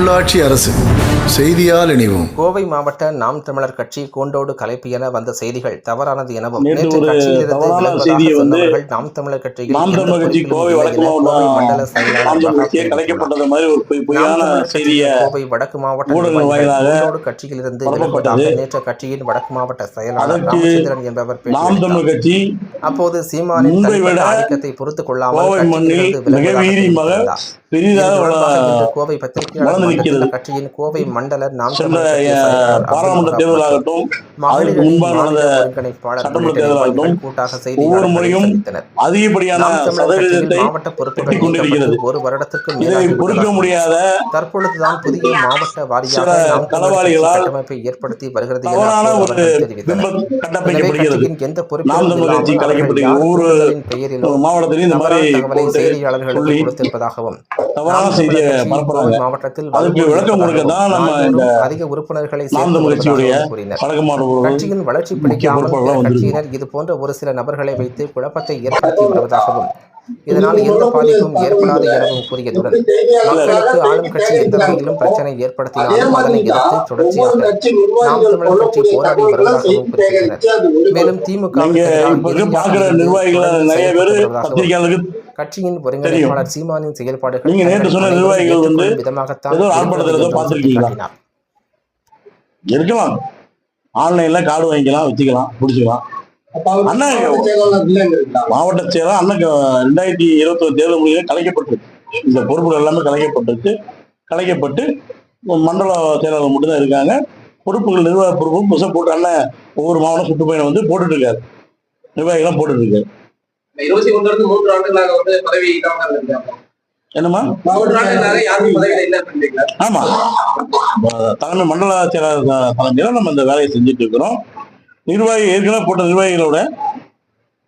உள்ளாட்சி அரசு செய்தியால் இணைவோம். கோவை மாவட்ட நாம் தமிழர் கட்சி கூண்டோடு கலைப்பு என வந்த செய்திகள் தவறானது எனவும் நாம் தமிழர் கட்சியில் கோவை வடக்கு மண்டல கோவை மாவட்ட பரப்பப்பட்டது. விலகுவதாக நேற்று கட்சியின் வடக்கு மாவட்ட செயலாளர் ராமச்சந்திரன் என்பவர் நாம் பேட்டியளித்தார் தமிழர் கட்சி அப்போது சீமானின் ஆதிக்கத்தை பொறுத்துக் கொள்ளாமல் கோவை பத்திரிகையாளர். கட்சியின் கோவை மண்டல நாம் பாராளுமன்ற தேர்தலாகட்டும் முன்பாக நடந்த சட்டமன்ற ஒவ்வொரு முறையும். அதிகப்படியான சதவீதத்தை மாவட்ட பொறுப்புகள் கொண்டிருக்கிறது. ஒரு இதை பொறுக்க முடியாத தற்பொழுதுதான் புதிய மாவட்ட வாரியாக களவாளிகளால் கட்டமைப்பை ஏற்படுத்தி வருகிறது எந்த யார் ஒவ்வொரு மாவட்டத்திலையும் இந்த மாதிரி கொடுத்திருப்பதாகவும் தவறான செய்தியை பரப்புறாங்க மாவட்டத்தில் அதுக்கு விளக்கம் கொடுக்க தான் நம்ம இந்த அதிக உறுப்பினர்களை கட்சியுடைய கட்சியின் வளர்ச்சி பிடிக்காமல் கட்சியினர் இது போன்ற ஒரு சில நபர்களை வைத்து குழப்பத்தை ஏற்படுத்தி வருவதாகவும் இதனால் எந்த பாதிப்பும் ஏற்படாது எனவும் கூறியதுடன் மக்களுக்கு ஆளும் கட்சி எந்த வகையிலும் பிரச்சனை ஏற்படுத்தினாலும் அதனை எதிர்த்து தொடர்ச்சியாக நாம் தமிழர் கட்சி போராடி வருவதாகவும் குறிப்பிட்டனர் மேலும் திமுக நிர்வாகிகள் நிறைய பேரு கட்சியின் ஒருங்கிணைப்பாளர் சீமானின் செயல்பாடுகள் நீங்க நேற்று சொன்ன நிர்வாகிகள் வந்து விதமாகத்தான். இருக்கலாம். ஆன்லைன்ல கார்டு வாங்கிக்கலாம் வச்சுக்கலாம் பிடிச்சிக்கலாம். அண்ணா மாவட்ட செயலர் அண்ணன் ரெண்டாயிரத்தி இருபத்தி ஒரு தேர்தல் முடிவு கலைக்கப்பட்டிருக்கு. இந்த பொறுப்புகள் எல்லாமே கலைக்கப்பட்டிருக்கு. கலைக்கப்பட்டு மண்டல செயலாளர் மட்டும்தான் இருக்காங்க. பொறுப்புகள் நிர்வாக பொறுப்பு புதுசாக போட்டு அண்ணன் ஒவ்வொரு மாவட்டம் சுற்றுப்பயணம் வந்து போட்டுட்டு இருக்காரு. நிர்வாகிகளாம் போட்டுட்டு இருக்காரு. இருபத்தி ஒண்ணுல இருந்து மூன்று ஆண்டுகளாக வந்து பதவி இல்லாமல் இருக்காங்க ஆமா. தலைமை மண்டல செயலாளர் தலைமையில நம்ம இந்த வேலையை செஞ்சுட்டு இருக்கிறோம். நிர்வாகி ஏற்கனவே போட்ட நிர்வாகிகளோட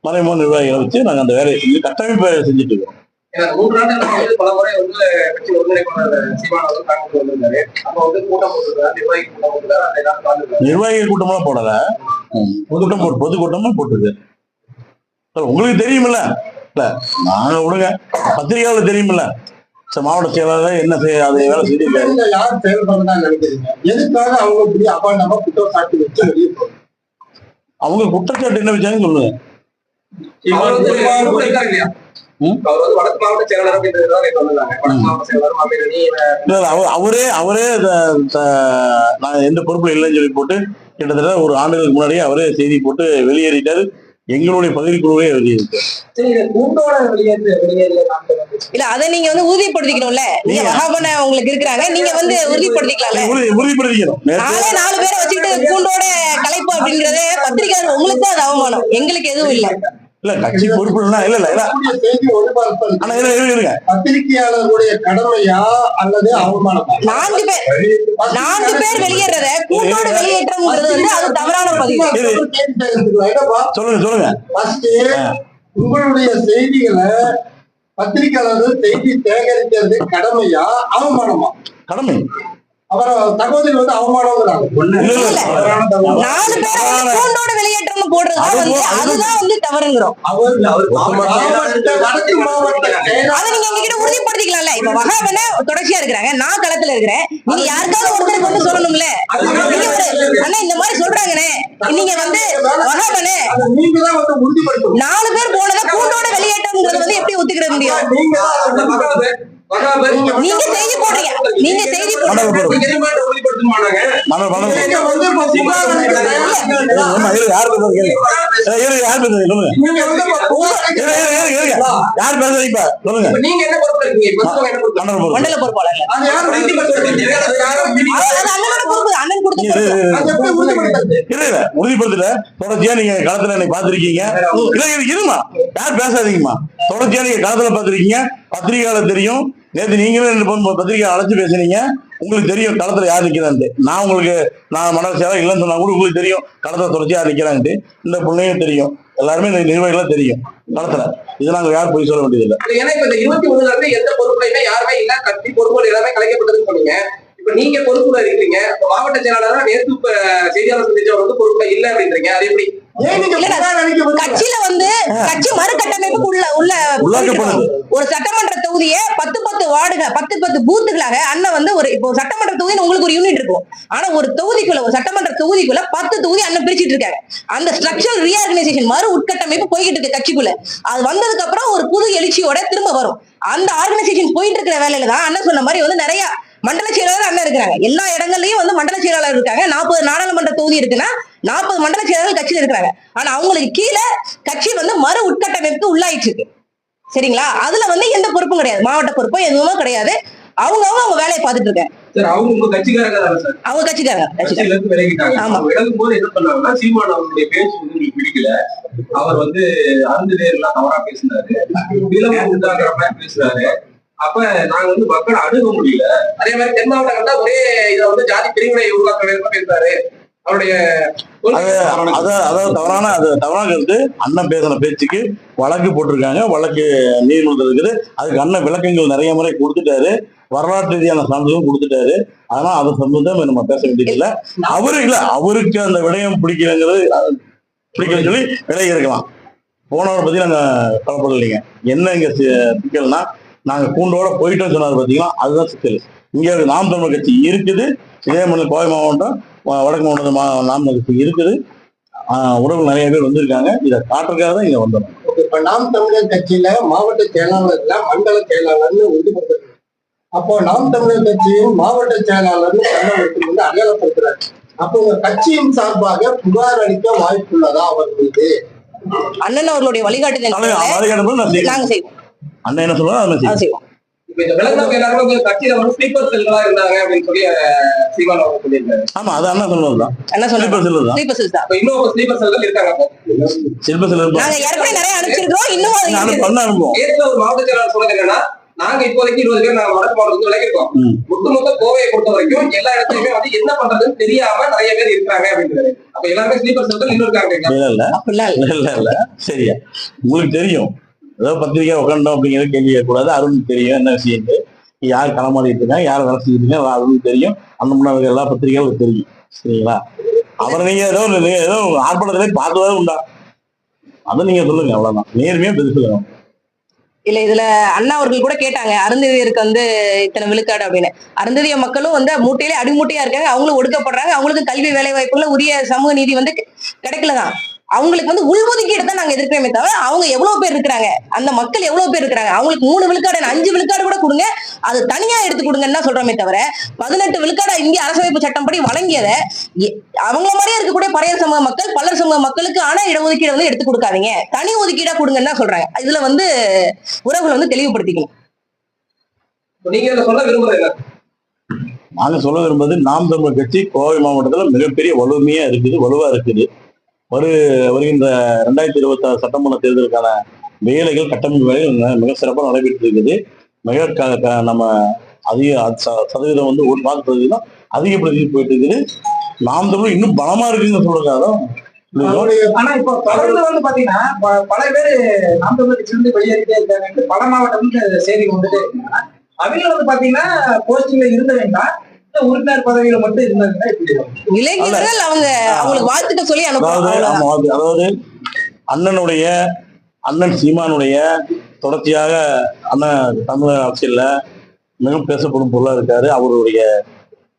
மறைமுக நிர்வாகிகளை வச்சு நாங்க அந்த வேலையை செஞ்சு கட்டமைப்பு வேலையை செஞ்சுட்டு மூன்று ஆண்டுகள் வந்து பல முறை வந்து கட்சி ஒருங்கிணைப்பாளர் சீமான் வந்து காங்கிரஸ் வந்திருந்தாரு. அப்ப வந்து கூட்டம் போட்டிருக்காரு நிர்வாகி கூட்டம் போட்டிருக்காரு நிர்வாகிகள் போடல. பொதுக்கூட்டம் போட்டு பொதுக்கூட்டமா போட்டுருக்கு. சார், உங்களுக்கு தெரியுமில்ல. இல்ல நாங்க விடுங்க. பத்திரிகையாளர் தெரியுமில்ல. சார் மாவட்ட செயலாளர் என்ன செய்ய அதை வேலை செஞ்சிருக்காரு. யார் செயல்படுறதா நினைக்கிறீங்க எதுக்காக அவங்க இப்படி அபாண்டமா குற்றச்சாட்டு வச்சு வெளியே போறாங்க? அவங்க குற்றச்சாட்டு என்ன வச்சாங்கன்னு சொல்லுங்க. அவர். அவர் நான் எந்த பொறுப்புல இல்லைன்னு சொல்லி போட்டு கிட்டத்தட்ட ஒரு ஆண்டுகளுக்கு முன்னாடியே அவரே செய்தி போட்டு வெளியேறிட்டாரு. எங்களுடைய நாட்கள் வந்து இல்ல அத நீங்க வந்து உறுதிப்படுத்திக்கணும்ல. நீங்க நீங்க- மகாபன உங்களுக்கு இருக்கிறாங்க. நீங்க வந்து உறுதிப்படுத்திக்கலாம்ல. உறுதி- உறுதிப்படுத்திக்கணும். நாளே நாலு பேரை வச்சுக்கிட்டு கூண்டோட கலைப்பு அப்படிங்கறது பத்திரிகையாளர் உங்களுக்கு தான் அது அவமானம். எங்களுக்கு எதுவும் இல்ல. இல்ல கட்சி பொறுப்பு இல்ல இல்ல ஆனா இருங்க, பத்திரிகையாளர்களுடைய கடமையா அல்லது அவமானமா? நான்கு பேர் நான்கு பேர் வெளியேறத கூண்டோட வெளியேற்றம்ங்கிறது வந்து அது தவறான பதிவு. சொல்லுங்க சொல்லுங்க. ஃபர்ஸ்ட் உங்களுடைய செய்திகளை பத்திரிகையாளர்கள் செய்தி சேகரிக்கிறது கடமையா அவமானமா? கடமை. அவரை வந்து. நாலு பேரை கூண்டோட வெளியேற்றம்னு போடுறதுதான் வந்து அதுதான் வந்து தவறுங்கிறோம். அவர் வடக்கு மாவட்ட அதை நீங்க எங்ககிட்ட உறுதிப்படுத்திக்கலாம்ல. இப்ப தொடர்ச்சியா இருக்கிறாங்க. நான் களத்துல இருக்கிறேன். நீங்க யாருக்காவது ஒருத்தருக்கு வந்து சொல்லணும்ல. அண்ணா இந்த மாதிரி சொல்றாங்கண்ணே. நீங்க வந்து உறுதிப்படுத்தணும். நாலு பேர் போனதை கூண்டோட வெளியேற்றம்ங்கிறது வந்து எப்படி ஒத்துக்கிற முடியும்? நீங்க செய்தி போடுறீங்க. நீங்க செய்தி யார் பேசுறது இப்ப? சொல்லுங்க. நீங்க என்ன மண்டல பொறுப்பாளர் உறுதிப்படுத்தல. தொடர்ச்சியா நீங்க களத்துல என்னை பாத்திருக்கீங்க இருமா? யார் பேசாதீங்கம்மா. தொடர்ச்சியா நீங்க களத்துல பாத்திருக்கீங்க பத்திரிகையாளர் தெரியும். நேற்று நீங்களும் ரெண்டு பொண்ணு பத்திரிகை அழைச்சு பேசுனீங்க. உங்களுக்கு தெரியும் களத்துல யார் நிற்கிறான்ட்டு நான் உங்களுக்கு நான் மனசு சேவை இல்லைன்னு சொன்னா கூட உங்களுக்கு தெரியும். களத்துல தொடர்ச்சி யார் நிற்கிறான்ட்டு இந்த பிள்ளையும் தெரியும். எல்லாருமே இந்த நிர்வாகிகளும் தெரியும் களத்துல. இது நாங்க யார் போய் சொல்ல வேண்டியதில்லை. ஏன்னா இப்போ இந்த இருபத்தி ஒண்ணுல இருந்து எந்த பொறுப்புலையுமே யாருமே இல்ல. கட்சி பொறுப்புகள் எல்லாமே கலைக்கப்பட்டதுன்னு சொன்னீங்க. இப்ப நீங்க பொறுப்புல இருக்கீங்க மாவட்ட செயலாளர் நேற்று செய்தியாளர் சந்திச்சவர் வந்து பொறுப்புல இல்ல அப்படின்றீங்க. அது எப்படி? கட்சியில வந்து கட்சி மறுகட்டமைப்புக்கு உள்ள உள்ள ஒரு சட்டமன்ற தொகுதியை பத்து பத்து வார்டுக பத்து பத்து பூத்துகளாக அண்ணன் வந்து ஒரு இப்போ சட்டமன்ற தொகுதின்னு உங்களுக்கு ஒரு யூனிட் இருக்கும். ஆனா ஒரு தொகுதிக்குள்ள ஒரு சட்டமன்ற தொகுதிக்குள்ள பத்து தொகுதி அண்ணன் பிரிச்சிட்டு இருக்காங்க. அந்த ஸ்ட்ரக்சர் ரீஆர்கனைசேஷன் மறு உட்கட்டமைப்பு போய்கிட்டு இருக்கு கட்சிக்குள்ள. அது வந்ததுக்கு அப்புறம் ஒரு புது எழுச்சியோட திரும்ப வரும். அந்த ஆர்கனைசேஷன் போயிட்டு இருக்கிற வேலையில தான் அண்ணன் சொன்ன மாதிரி வந்து நிறைய மண்டல செயலாளர் அண்ணன் இருக்கிறாங்க. எல்லா இடங்கள்லயும் வந்து மண்டல செயலாளர் இருக்காங்க. நாற்பது நாடாளுமன்ற தொகுதி இருக்குன்னா நாற்பது மண்டல செயலாளர்கள் கட்சியில் இருக்கிறாங்க. ஆனா அவங்களுக்கு கீழே கட்சி வந்து மறு உட்கட்டமைப்புக்கு உள்ளாயிட்டு இருக்கு. சரிங்களா? அதுல வந்து எந்த பொறுப்பும் கிடையாது. மாவட்ட பொறுப்பும் எதுவுமே கிடையாது. அவங்க அவங்க வேலையை பார்த்துட்டு இருக்காங்க. அவங்க கட்சிக்காரங்க அவங்க கட்சிக்காரங்க. ஆமா. அவங்க அவர் வந்து அருந்து நேர்லாம் தவறா பேசினாரு. பேசுறாரு. அப்ப நாங்க வந்து மக்களை அணுக முடியல. அதே மாதிரி தென் மாவட்டங்கள்ல ஒரே இதை வந்து ஜாதி பிரிவினை உருவாக்க வேண்டும் பேசுறாரு. அவருடைய அதாவது தவறான அது தவறான கருத்து. அண்ணன் பேசின பேச்சுக்கு வழக்கு போட்டிருக்காங்க. வழக்கு நீதிமன்றம் இருக்குது. அதுக்கு அண்ணன் விளக்கங்கள் நிறைய முறை கொடுத்துட்டாரு. வரலாற்று ரீதியான சான்றுகளும் கொடுத்துட்டாரு. அதனால அதை சம்பந்தம் நம்ம பேச வேண்டியதில்லை அவரு இல்ல அவருக்கு அந்த விடயம் பிடிக்கலங்கிறது பிடிக்கலன்னு சொல்லி விலகி இருக்கலாம். போனவரை பத்தி நாங்க கவலைப்படலைங்க. என்ன இங்க சிக்கல்னா நாங்க கூண்டோட போயிட்டோம் சொன்னாரு பாத்தீங்களா? அதுதான் சிக்கல். இங்க நாம் தமிழர் கட்சி இருக்குது. இதே மணி கோவை மாவட்டம் வடக்கு மாவட்டம் மா நாம் தமிழர் கட்சி இருக்குது. உறவு நிறைய பேர் வந்திருக்காங்க. இதை காட்டுறதுக்காக தான் இங்க வந்தோம். இப்ப நாம் தமிழர் கட்சியில மாவட்ட செயலாளர்ல மண்டல செயலாளர்னு உறுதிப்படுத்துறாங்க அப்போ நாம் தமிழர் கட்சியின் மாவட்ட செயலாளர்னு சங்கமத்தில் வந்து அடையாளப்படுத்துறாரு. அப்போ உங்க கட்சியின் சார்பாக புகார் அளிக்க வாய்ப்புள்ளதா அவர் மீது அண்ணன் அவர்களுடைய வழிகாட்டுதல் நாங்க செய்வோம். அண்ணன் என்ன சொல்றாரோ அதை செய்வோம் ஆமா அது அண்ணன் சொன்னதுதான் என்ன சில்ப சொல்லுங்க. செல்வர் தான். ஸ்லீப்பர் செல்ஸ் தான். அப்ப இன்னும் ஸ்லீப்பர் செல்கள் இருக்காங்க அப்போ. சில்ப செல்வர் நாங்க ஏற்கனவே நிறைய அனுப்பிச்சிருக்கோம் இன்னும் அனுப்புவோம் ஒரு மாவட்ட செயலாளர் சொன்னது என்னன்னா நாங்க இப்போதைக்கு இருபது பேர் நாங்க வடக்கு மாவட்டத்துக்கு விலகிருக்கோம். ஒட்டுமொத்த கோவையை பொறுத்த வரைக்கும் எல்லா இடத்துலயுமே வந்து என்ன பண்றதுன்னு தெரியாம நிறைய பேர் இருக்காங்க அப்படின்றாரு. அப்ப எல்லாருமே ஸ்லீப்பர் செல்கள் இன்னும் இருக்காங்க இல்ல இல்ல. அப்படிலாம் இல்ல. இல்ல இல்ல. சரியா. உங்களுக்கு தெரியும். ஏதோ பத்திரிக்கை உட்காண்டோம் அப்படிங்கிறது கேள்வி கேட்கக்கூடாது. அருண் தெரியும் என்ன விஷயம் யார் களமாடிட்டு இருக்காங்க யார் வேலை செஞ்சுட்டு இருக்காங்க அருண் தெரியும். அந்த முன்னாள் எல்லா பத்திரிகைகளும் தெரியும். சரிங்களா? அவரை நீங்க ஏதோ ஏதோ ஆர்ப்பாட்டத்திலே பார்த்ததாக உண்டா? அதை நீங்க சொல்லுங்க அவ்வளவுதான். நேர்மையா பதில் சொல்லுங்க இல்ல இதுல அண்ணா அவர்கள் கூட கேட்டாங்க அருந்ததியருக்கு வந்து இத்தனை விழுக்காடு அப்படின்னு. அருந்ததிய மக்களும் வந்து மூட்டையிலே அடிமூட்டையா இருக்காங்க அவங்களும் ஒடுக்கப்படுறாங்க அவங்களுக்கு கல்வி வேலை வாய்ப்புல உரிய சமூக நீதி வந்து கிடைக்கலதான். அவங்களுக்கு வந்து உள்ஒதுக்கீடு தான் நாங்க எதிர்க்கிறோமே தவிர அவங்க எவ்வளவு பேர் இருக்கிறாங்க? அந்த மக்கள் எவ்வளவு பேர் இருக்கிறாங்க? அவங்களுக்கு மூணு விழுக்காடு அஞ்சு விழுக்காடு கூட கொடுங்க. அது தனியா எடுத்து கொடுங்கன்னு சொல்றோமே தவிர பதினெட்டு விழுக்காடு இந்திய அரசமைப்பு சட்டம் படி வழங்கியதை அவங்கள மாதிரியே இருக்கக்கூடிய பறையர் சமூக மக்கள் பல்லர் சமூக மக்களுக்கு ஆன இடஒதுக்கீடு வந்து எடுத்து கொடுக்காதீங்க. தனி ஒதுக்கீடா கொடுங்கன்னு தான் சொல்றாங்க. இதுல வந்து உறவுகளை வந்து தெளிவுபடுத்திக்கணும். நீங்க சொல்ல விரும்புறது என்ன? நாங்க சொல்ல விரும்புவது நாம் தமிழர் கட்சி கோவை மாவட்டத்துல மிகப்பெரிய வலுமையா இருக்குது வலுவா இருக்குது. வரு வருகின்ற ரெண்டாயிரத்தி இருபத்தி ஆறு சட்டமன்ற தேர்தலுக்கான வேலைகள் கட்டமைப்பு வேலைகள் மிக- சிறப்பாக நடைபெற்று இருக்குது. மிக நம்ம அதிக சதவீதம் வந்து ஒரு வாக்கு சதவீதம் அதிகப்படுத்தி போயிட்டு இருக்குது. நாம் தமிழ் இன்னும் பலமா இருக்குன்னு சொல்றதுக்காக அவருடைய ஆனா இப்போ தொடர்ந்து வந்து பாத்தீங்கன்னா பல பேர் நாம் கட்சியிலிருந்து வெளியேறிட்டே இருக்காங்க பல மாவட்டம் செய்தி வந்துட்டே அவங்க வந்து பாத்தீங்கன்னா போஸ்டிங்ல இருந்தவங்க இல்ல உறுப்பினர் பதவியில மட்டும் இருந்தாங்கன்னா இப்படி இளைஞர்கள் அவங்க அவங்களுக்கு வாழ்த்துக்கள் சொல்லி அனுப்புறாங்க அதாவது அவ்வளவுதான். ஆமா, அது- அதாவது அண்ணனுடைய அண்ணன் சீமானுடைய தொடர்ச்சியாக அண்ணன் தமிழக அரசியல்ல மிக பேசப்படும் பொருளா இருக்காரு. அவருடைய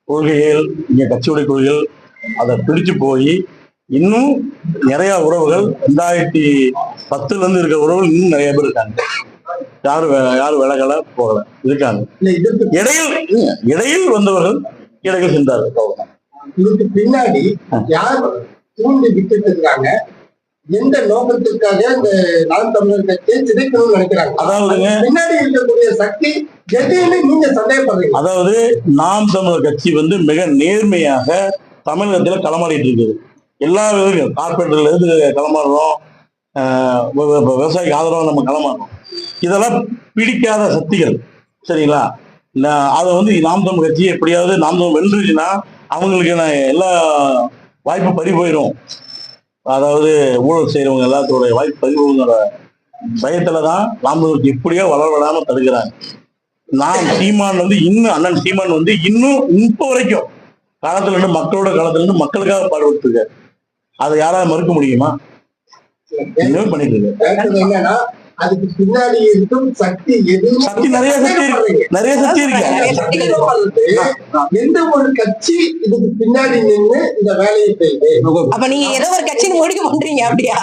கொள்கைகள் இங்க கட்சியுடைய கொள்கைகள் அதை பிடிச்சு போய் இன்னும் நிறைய உறவுகள் ரெண்டாயிரத்தி பத்துல இருந்து இருக்கிற உறவுகள் இன்னும் நிறைய பேர் இருக்காங்க. யாரும் யாரும் விலகல போகல. இருக்காங்க இடையில் இடையில் வந்தவர்கள் இடையில் சென்றார்கள் அவ்வளவுதான். இதுக்கு பின்னாடி யார் தூண்டி விட்டுட்டு இருக்காங்க எந்த நோக்கத்திற்காக இந்த நாம் தமிழர் கட்சியை சிதைக்கணும்னு நினைக்கிறாங்க அதாவதுங்க பின்னாடி இருக்கக்கூடிய சக்தி எதையுமே நீங்க சந்தேகப்படுறீங்க. அதாவது நாம் தமிழர் கட்சி வந்து மிக நேர்மையாக தமிழகத்துல களமாடிட்டு இருக்குது. எல்லா விதங்களும் கார்பரேட்டர்ல இருந்து களமாடுறோம் விவசாயிக்கு ஆதரவாக நம்ம களமாடுறோம். இதெல்லாம் பிடிக்காத சக்திகள். சரிங்களா? நான் அதை வந்து நாம் தமிழ் கட்சி எப்படியாவது நாம் தமிழ் வென்றுச்சுன்னா அவங்களுக்கு நான் எல்லா வாய்ப்பு பறி போயிடும் அதாவது ஊழல் செய்யறவங்க எல்லாத்தோட வாய்ப்பு பறி போகுங்கிற பயத்துல தான் நாம் தமிழ் கட்சி எப்படியோ வளர விடாம தடுக்கிறாங்க. நான் சீமான் வந்து இன்னும் அண்ணன் சீமான் வந்து இன்னும் இப்போ வரைக்கும் காலத்துல இருந்து மக்களோட காலத்துல இருந்து மக்களுக்காக பாடுபட்டு இருக்காரு அதை யாராவது மறுக்க முடியுமா? பண்ணிட்டு இருக்காரு. என்னன்னா அதுக்கு பின்னாடி இருக்கும் சக்தி எதுவும் சக்தி நிறைய சக்தி இருக்கு. நிறைய சக்தி இருக்கு. எந்த ஒரு கட்சி இதுக்கு பின்னாடி நின்னு இந்த வேலையை செய்யுது. அப்ப நீங்க ஏதோ ஒரு கட்சின்னு முடிவு பண்றீங்க அப்படியா?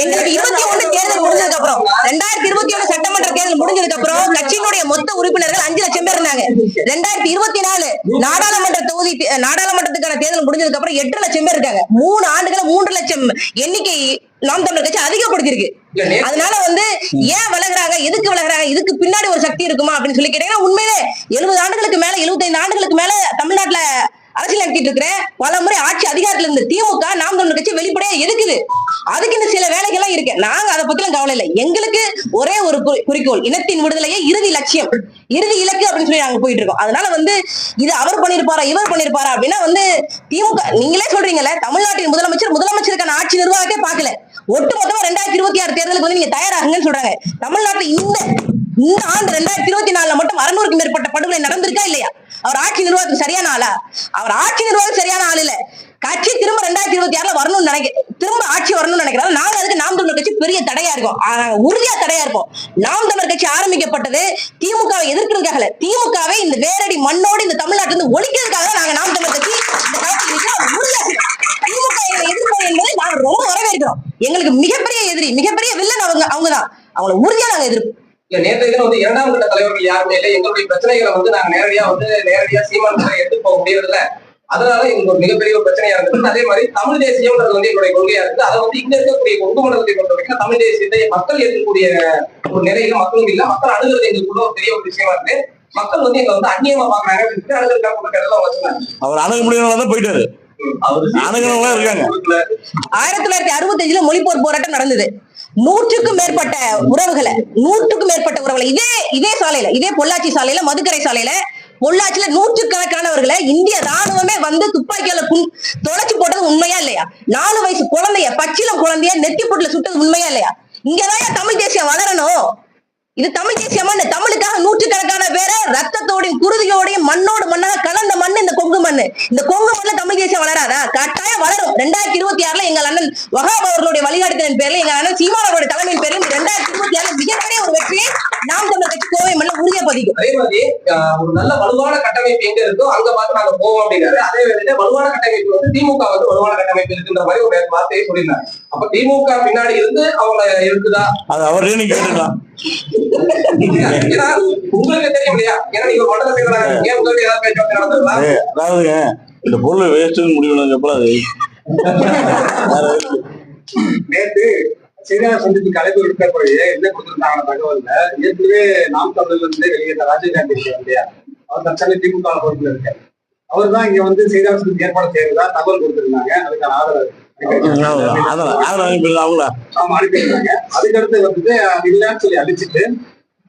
எங்களுக்கு இருபத்தி ஒண்ணு தேர்தல் முடிஞ்சதுக்கு அப்புறம். ரெண்டாயிரத்தி இருபத்தி ஒண்ணு சட்டமன்ற தேர்தல் முடிஞ்சதுக்கு அப்புறம் கட்சியினுடைய மொத்த உறுப்பினர்கள் அஞ்சு லட்சம் பேர் இருந்தாங்க. ரெண்டாயிரத்தி இருபத்தி நாலு நாடாளுமன்ற தொகுதி நாடாளுமன்றத்துக்கான தேர்தல் முடிஞ்சதுக்கு அப்புறம் எட்டு லட்சம் பேர் இருக்காங்க. மூணு ஆண்டுகள மூன்று லட்சம் எண்ணிக்கை நாம் தமிழர் கட்சி அதிகப்படுத்திருக்கு அதனால வந்து ஏன் விலகுறாங்க எதுக்கு விலகுறாங்க இதுக்கு பின்னாடி ஒரு சக்தி இருக்குமா அப்படின்னு சொல்லி கேட்டீங்கன்னா உண்மையிலே எழுபது ஆண்டுகளுக்கு மேல 75 ஆண்டுகளுக்கு மேல தமிழ்நாட்டுல அரசியல் நடத்திட்டு இருக்கிற பல முறை ஆட்சி அதிகாரத்துல இருந்து திமுக நாம் தமிழ் கட்சி வெளிப்படையா எதுக்குது? அதுக்கு இந்த சில வேலைகள்லாம் இருக்கு. நாங்க அதை பத்திலாம் கவலை இல்லை. எங்களுக்கு ஒரே ஒரு குறிக்கோள் இனத்தின் விடுதலையே இறுதி லட்சியம். இறுதி இலக்கு அப்படின்னு சொல்லி நாங்க போயிட்டு இருக்கோம். அதனால வந்து இது அவர் பண்ணிருப்பாரா இவர் பண்ணிருப்பாரா அப்படின்னா வந்து திமுக நீங்களே சொல்றீங்கல்ல தமிழ்நாட்டின் முதலமைச்சர் முதலமைச்சருக்கான ஆட்சி நிர்வாகத்தை பார்க்கல. ஒட்டுமொத்தமா ரெண்டாயிரத்தி இருபத்தி ஆறு தேர்தலுக்கு வந்து நீங்க தயாராகுங்கன்னு சொல்றாங்க. தமிழ்நாட்டுல இந்த இந்த ஆண்டு ரெண்டாயிரத்தி இருபத்தி நாலுல மட்டும் அறுநூறுக்கு மேற்பட்ட படுகொலை நடந்திருக்கா இல்லையா? அவர் ஆட்சி நிர்வாகத்துக்கு சரியான ஆளா? அவர் ஆட்சி நிர்வாகம் சரியான ஆள் இல்ல. கட்சி திரும்ப ரெண்டாயிரத்தி இருபத்தி ஆறுல வரணும்னு நினைக்க திரும்ப ஆட்சி வரணும்னு நினைக்கிறாங்க நாங்க அதுக்கு நாம் தமிழர் கட்சி பெரிய தடையா இருக்கும். உறுதியா தடையா இருப்போம். நாம் தமிழர் கட்சி ஆரம்பிக்கப்பட்டது திமுகவை எதிர்க்கிறதுக்காக இல்ல திமுகவை இந்த வேரடி மண்ணோடு இந்த தமிழ்நாட்டுல இருந்து ஒழிக்கிறதுக்காக தான் நாங்க நாம் தமிழர் கட்சி இந்த களத்தில் உறுதியா திமுக எங்களை என்பதை நாங்க ரொம்ப வரவேற்கிறோம். எங்களுக்கு மிகப்பெரிய எதிரி மிகப்பெரிய வில்லன் அவங்க அவங்கதான். அவங்கள உறுதியா நாங்க எதிர்ப்போம். இல்ல நேற்று தினம் வந்து இரண்டாம் கட்ட தலைவர்கள் யாருமே இல்லை. எங்களுடைய பிரச்சனைகளை வந்து நாங்க நேரடியா வந்து நேரடியா சீமான் எடுத்து போக முடியறதில்ல. அதனால எங்களுக்கு ஒரு மிகப்பெரிய ஒரு பிரச்சனையா இருக்குது. அதே மாதிரி தமிழ் தேசியம்ன்றது வந்து எங்களுடைய கொள்கையா இருக்கு அதை வந்து இங்க இருக்கக்கூடிய கொங்கு மண்டலத்தை பொறுத்த வரைக்கும் தமிழ் தேசியத்தை மக்கள் ஏற்கக்கூடிய ஒரு நிலையில மக்களும் இல்ல. மக்கள் அணுகிறது எங்களுக்குள்ள ஒரு பெரிய ஒரு விஷயமா இருக்கு. மக்கள் வந்து எங்களை வந்து அந்நியமா பாக்குறாங்க அவர் அணுக முடியாத தான் போயிட்டாரு. அணுகிறவங்களா இருக்காங்க. ஆயிரத்தி தொள்ளாயிரத்தி அறுபத்தஞ்சுல மொழிப்போர் போராட்டம் நடந்தது. நூற்றுக்கும் மேற்பட்ட உறவுகளை நூற்றுக்கும் மேற்பட்ட உறவுகளை. இதே இதே சாலையில இதே பொள்ளாச்சி சாலையில மதுக்கரை சாலையில பொள்ளாச்சியில நூற்றுக்கணக்கானவர்களை இந்திய ராணுவமே வந்து துப்பாக்கியால குன் தொலைச்சு போட்டது உண்மையா இல்லையா? நாலு வயசு குழந்தைய பச்சிலம் குழந்தைய நெத்தி பொட்டுல சுட்டது உண்மையா இல்லையா? இங்கதான் தமிழ் தேசியம் வளரணும் இது தமிழ் தேசியமா? இந்த தமிழுக்காக நூற்றுக்கணக்கான பேரை ரத்தத்தோடையும் குருதியோடையும் மண்ணோடு மண்ணாக கலந்த மண் இந்த கொங்கு மண்ணு இந்த கொங்கு மண்ணில் தமிழ் தேசியம் வளராதா? கட்டாயம் வளரும். ரெண்டாயிரத்தி இருபத்தி ஆறுல எங்கள் அண்ணன் வகாப் அவர்களுடைய வழிகாட்டுதலின் பேர்ல எங்க அண்ணன் சீமான் அவருடைய தலைமையின் பேரில் இந்த ரெண்டாயிரத்தி இருபத்தி ஆறுல மிகப்பெரிய ஒரு வெற்றியை நாம் தமிழர் கட்சி கோவை மண்ணில் உறுதியா பதிக்கும் அதே மாதிரி ஒரு நல்ல வலுவான கட்டமைப்பு எங்க இருக்கோ அங்க பார்த்து நாங்க போவோம் அப்படின்னாரு. அதே வேளையில வலுவான கட்டமைப்பு வந்து திமுக வந்து வலுவான கட்டமைப்பு இருக்குன்ற மாதிரி ஒரு வார்த்தையை சொல்லியிருந்தாங்க அப்ப திமுக பின்னாடி இருந்து அவங்க இருக்குதா அது அவரே நீங்க கேட்டுக்கலாம். உங்களுக்கு தெரியும் இல்லையா? ஏன்னா நீங்க மண்டல செயலாளர் இருக்கீங்க. உங்களுக்கு ஏதாவது அதாவதுங்க இந்த பொருள் வேஸ்ட்னு முடிவு அது? நேற்று செய்தியாளர் சந்திப்புக்கு அழைப்பு விடுத்த பிறகு என்ன கொடுத்திருந்தாங்க தகவல்ல. ஏற்கனவே நாம் தமிழ்ல இருந்து வெளியேற்ற ராஜீவ் காந்தி இருக்கார் இல்லையா? அவர் தற்சமய திமுக பொறுப்புல இருக்காரு. அவர் தான் இங்க வந்து செய்தியாளர் சந்திப்பு ஏற்பாடு செய்யறதா தகவல் கொடுத்திருந்தாங்க. அதுக்கான ஆதரவு. அதுக்கடுத்து வந்து இல்லைன்னு சொல்லி அழிச்சிட்டு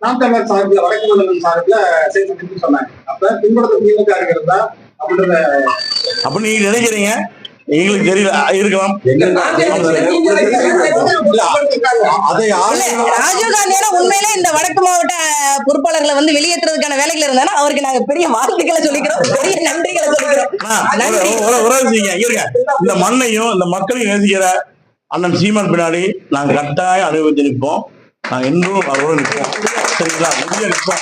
நாம் தமிழர் சார்பில் வடக்கு மண்டலம் சார்பில் செய்தி சந்திப்பு சொன்னாங்க. அப்ப பின்புறத்து திமுக இருக்கிறதா அப்படின்றத அப்ப நீங்க நினைக்கிறீங்க? எங்களுக்கு தெரியல இருக்கலாம் அதை இல்ல ராஜீவ் காந்தியான உண்மையிலே இந்த வடக்கு மாவட்ட பொறுப்பாளர்களை வந்து வெளியேற்றுறதுக்கான வேலைகள் இருந்தாலும் அவருக்கு நாங்க பெரிய வாழ்த்துக்களை சொல்லிக்கிறோம் பெரிய நன்றிகளை சொல்லிக்கிறோம். இந்த மண்ணையும் இந்த மக்களையும் நேசிக்கிற அண்ணன் சீமான் பின்னாடி நாங்க கட்டாயம் அனுபவித்து நிற்போம் நாங்க என்றும் அவரோட நிற்போம் சரிங்களா உறுதியா நிற்போம்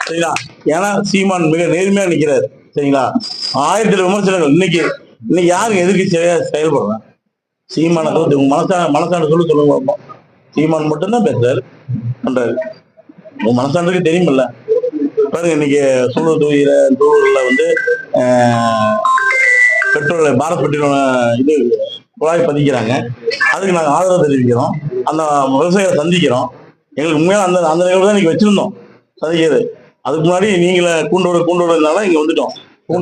சரிங்களா ஏன்னா சீமான் மிக நேர்மையா நிக்கிறாரு சரிங்களா ஆயிரத்தி விமர்சனங்கள் இன்னைக்கு இன்னைக்கு யாருங்க எதுக்கு செயல்படுறேன் சீமான உங்க மனசா மனசான சொல்லு சொல்லுங்க பார்ப்போம். சீமான் மட்டும்தான் பேசுறாரு. பண்றாரு. உங்க மனசாண்டுக்கு தெரியுமில்ல. பாருங்க இன்னைக்கு சூழல் தொகுதியில தூரில் வந்து பெட்ரோல் பாரத் பெட்ரோல் இது குழாய் பதிக்கிறாங்க. அதுக்கு நாங்கள் ஆதரவு தெரிவிக்கிறோம். அந்த விவசாயிகளை சந்திக்கிறோம். எங்களுக்கு உண்மையாக அந்த அந்த நிகழ்வு தான் இன்னைக்கு வச்சிருந்தோம். சந்திக்கிறது. அதுக்கு முன்னாடி நீங்களே கூண்டோட கூண்டோட இருந்தாலும் இங்கே வந்துட்டோம்.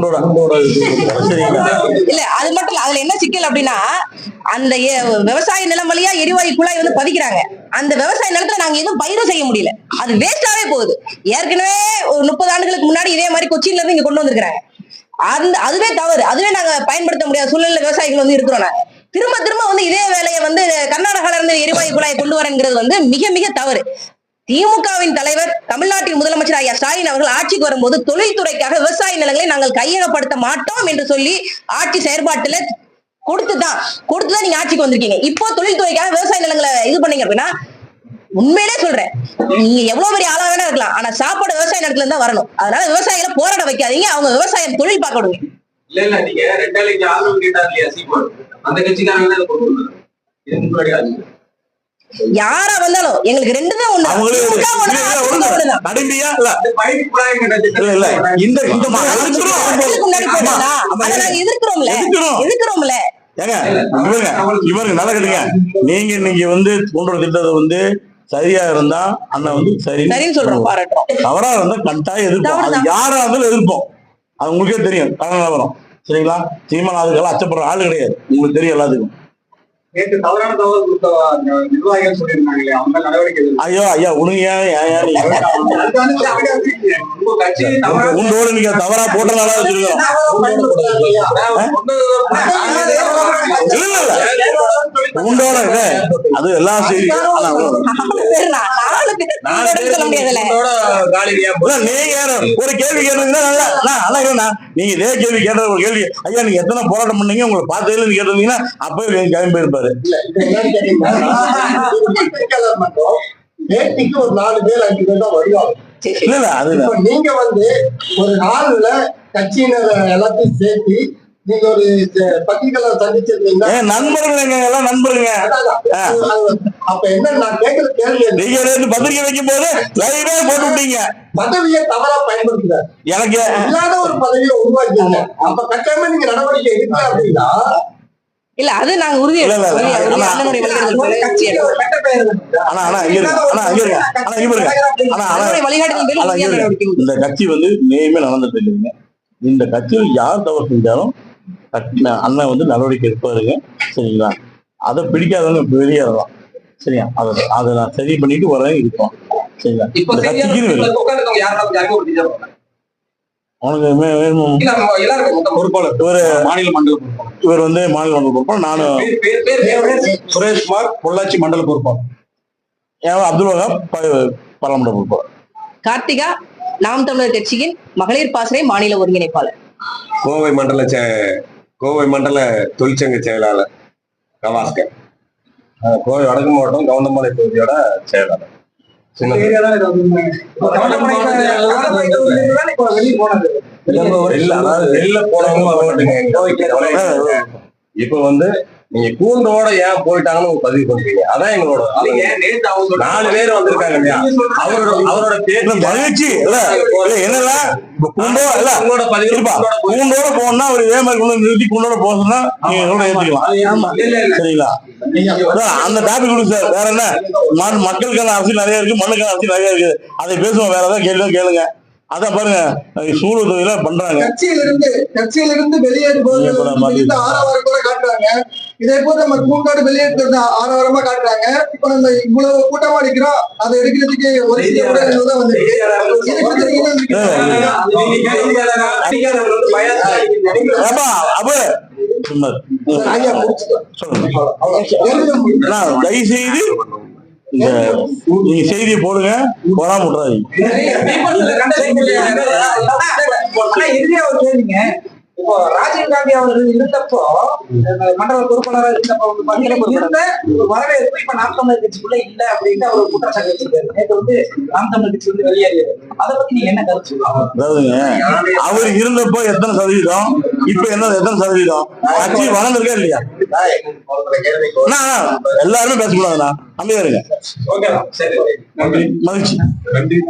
இல்ல அது மட்டும் இல்ல அதுல என்ன சிக்கல் அப்படின்னா அந்த விவசாய நிலம் வழியா எரிவாயு குழாய் வந்து பதிக்கிறாங்க. அந்த விவசாய நிலத்துல நாங்க எதுவும் பயிரும் செய்ய முடியல. அது வேஸ்டாவே போகுது. ஏற்கனவே ஒரு முப்பது ஆண்டுகளுக்கு முன்னாடி இதே மாதிரி கொச்சின்ல இருந்து இங்க கொண்டு வந்திருக்காங்க அந்த அதுவே தவறு. அதுவே நாங்க பயன்படுத்த முடியாத சூழ்நிலை விவசாயிகள் வந்து இருக்கிறோம் நாங்க. திரும்ப திரும்ப வந்து இதே வேலையை வந்து கர்நாடகால இருந்து எரிவாயு குழாயை கொண்டு வரங்கிறது வந்து மிக மிக தவறு. திமுகவின் தலைவர் தமிழ்நாட்டின் முதலமைச்சர் ஐயா ஸ்டாலின் அவர்கள் ஆட்சிக்கு வரும்போது தொழில்துறைக்காக விவசாய நிலங்களை நாங்கள் கையகப்படுத்த மாட்டோம் என்று சொல்லி ஆட்சி செயற்பாட்டுல கொடுத்துதான் கொடுத்துதான் நீங்க ஆட்சிக்கு வந்திருக்கீங்க. இப்போ தொழில்துறைக்காக விவசாய நிலங்களை இது பண்ணீங்க அப்படின்னா உண்மையிலே சொல்றேன் நீங்க எவ்வளவு பெரிய ஆளா வேணா இருக்கலாம். ஆனா சாப்பாடு விவசாய நிலத்துல இருந்தா வரணும். அதனால விவசாயிகளை போராட வைக்காதீங்க. அவங்க விவசாயம் தொழில் பார்க்க விடுங்க. இல்ல இல்ல நீங்க ரெண்டாயிரத்தி ஆதரவு கேட்டாங்க இல்லையா சீமான்? அந்த கட்சிக்காரங்க யாரா வந்தாலும் எங்களுக்கு ரெண்டு தான். ஒண்ணு எதிர்க்கிறோம்ல. எதிர்க்கிறோம். எதிர்க்கிறோம்ல. ஏங்க இவருங்க இவருங்க நல்லா கேட்டுங்க நீங்க இன்னைக்கு வந்து கொண்டு திட்டத்தை வந்து சரியா இருந்தா அண்ணன் வந்து சரி சொல்றோம் தவறா இருந்தா கட்டாயம் எதிர்ப்போம். யாரா இருந்தாலும் எதிர்ப்போம். அது உங்களுக்கே தெரியும். கடன் நிலவரம் சரிங்களா? சீமான் அதுக்கெல்லாம் அச்சப்படுற ஆளு கிடையாது. உங்களுக்கு தெரியும் எல்லாத்துக்கும். நேற்று தவறான தகவல் கொடுத்த அந்த நிர்வாகிகள் சொல்லியிருந்தாங்களே அவங்க நடவடிக்கை எடுக்கணும். ஐயோ ஐயா உனக்கு ஏன் ஏன் ஏன் நீங்க தவறா உண்டோட நீங்க தவறா போட்டனால உண்டோட அது எல்லாம் சரி உங்களோட? ஒரு கேள்வி இருக்கேண்ணா. நீங்க இதே கேள்வி கேட்ட ஒரு கேள்வி. ஐயா நீங்க எத்தனை போராட்டம் பண்ணீங்க? உங்களை பார்த்ததுல இருந்து கேட்டிருந்தீங்கன்னா அப்பவே கிளம்பி போயிருப்பாரு இல்ல இது என்னன்னு கேட்டீங்கன்னா மட்டும் பேட்டிக்கு ஒரு நாலு பேர் அஞ்சு பேர் தான் வருவாங்க. இல்ல இப்ப நீங்க வந்து ஒரு நாள்ல கட்சியினர் எல்லாத்தையும் சேர்த்து நீங்க ஒரு ச- பத்திரிக்கையாளர் சந்திச்சிருந்தீங்கன்னா ஏன் நண்பர்கள் எல்லாம் நண்பருங்க. அப்ப என்ன நான் கேட்கிற கேள்வி? நீங்க நேத்து பத்திரிக்கை வைக்கும் போது லைவே போட்டு விட்டீங்க. பதவியை தவறா பயன்படுத்துறாரு எனக்கு இல்லாத ஒரு பதவியை உருவாக்கிங்க அப்ப கட்டாயமா நீங்க நடவடிக்கை எடுக்கல அப்படின்னா இல்ல அது நாங்க உறுதி இல்ல, இல்ல, இல்ல. உறுதி- உறுதி ஆனா- அண்ணனுடைய வழிகாட்டுதல் ஒரு. இந்த கட்சி வந்து நேயமே நடந்துட்டு இருக்குதுங்க இந்த கட்சியில் யார் தவறு செஞ்சாலும் அண்ணன் வந்து நடவடிக்கை எடுப்பாருங்க. சரிங்களா? அதை பிடிக்காதவங்க வெளியேறலாம். சரியா? அதை அதை நான் சரி பண்ணிட்டு வரேன் இருக்கோம். சரிங்களா? இப்ப இந்த கட்சிக்கு ஒரு உனக்கு இவரு மாநில மண்டல பொறுப்பாளர். இவர் வந்து மாநில மண்டல பொறுப்பாளர் நானும் சுரேஷ்குமார் பொள்ளாச்சி மண்டல பொறுப்பாளர் அப்துல் வகாப் பாராளுமன்ற பொறுப்பாளர் கார்த்திகா நாம் தமிழர் கட்சியின் மகளிர் பாசறை மாநில ஒருங்கிணைப்பாளர். கோவை மண்டல செ- கோவை மண்டல தொழிற்சங்க செயலாளர் கவாஸ்கர். கோவை வடக்கு மாவட்டம் கவுண்டமலை தொகுதியோட செயலாளர். சின்ன இப்ப வந்து நீங்க கூண்டோட ஏன் போயிட்டாங்கன்னு ஒரு பதிவு பண்றீங்க? அதான் எங்களோட நாலு பேர் வந்திருக்காங்க இல்லையா? அவரோட அவரோட பேச்சு மகிழ்ச்சி இல்ல என்னன்னா கூண்டோ இல்ல உங்களோட பதிவு கூண்டோட போனா ஒரு இதே மாதிரி கொண்டு நிறுத்தி கூண்டோட சொன்னா நீங்க இல்ல இல்ல. சரிங்களா? அந்த டாபிக் கொடுங்க சார் வேற என்ன? மக்களுக்கான அரசியல் நிறைய இருக்கு மண்ணுக்கான அரசியல் நிறைய இருக்கு. அதை பேசுவோம். வேற ஏதாவது கேள்வி கேளுங்க. அதான் பாருங்க சூழல் தொகுதியில பண்றாங்க. கட்சியிலிருந்து கட்சியிலிருந்து வெளியேறும் போது ஆரவாரம் கூட காட்டுறாங்க. இதே போல நம்ம கூட்டாடு வெளியேற்றது ஆரவாரமா காட்டுறாங்க. இப்ப நம்ம இவ்வளவு கூட்டமா அடிக்கிறோம் அதை எடுக்கிறதுக்கு ஒரு வந்து தயவு செய்து இந்த நீங்க செய்தியை போடுங்க. போடாம விட்றாதீங்க இப்போ ராஜீவ் காந்தி அவர்கள் இருந்தப்போ மண்டல பொறுப்பாளராக இருந்தப்போ வந்து இருந்த ஒரு வரவேற்பு இப்ப நாம் தமிழர் கட்சிக்குள்ள இல்ல அப்படின்ட்டு அவர் குற்றச்சாட்டு வச்சிருக்காரு. நேற்று வந்து நாம் தமிழர் கட்சி வந்து வெளியேறியது. அதை பத்தி நீங்க என்ன கருத்து அதாவதுங்க அவர் இருந்தப்போ எத்தனை சதவீதம்? இப்ப என்ன எத்தனை சதவீதம்? கட்சி வளர்ந்துருக்கா இல்லையா? எல்லாருமே பேசக்கூடாதுண்ணா. அமைதியா இருங்க. மகிழ்ச்சி நன்றி.